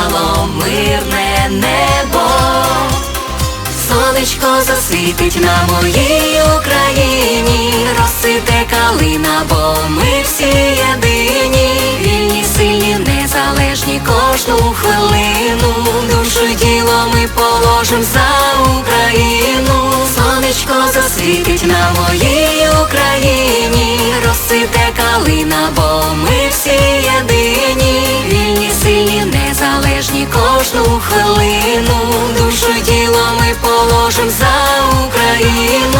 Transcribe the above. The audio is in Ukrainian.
мирне небо. Сонечко засвітить на моїй Україні, розцвіте калина, бо ми всі єдині, вільні, сильні, незалежні кожну хвилину. Душу й тіло ми положим за Україну. Сонечко засвітить на моїй Україні, розцвіте калина, бо ми всі Хвилину душу тіло ми положим за Україну.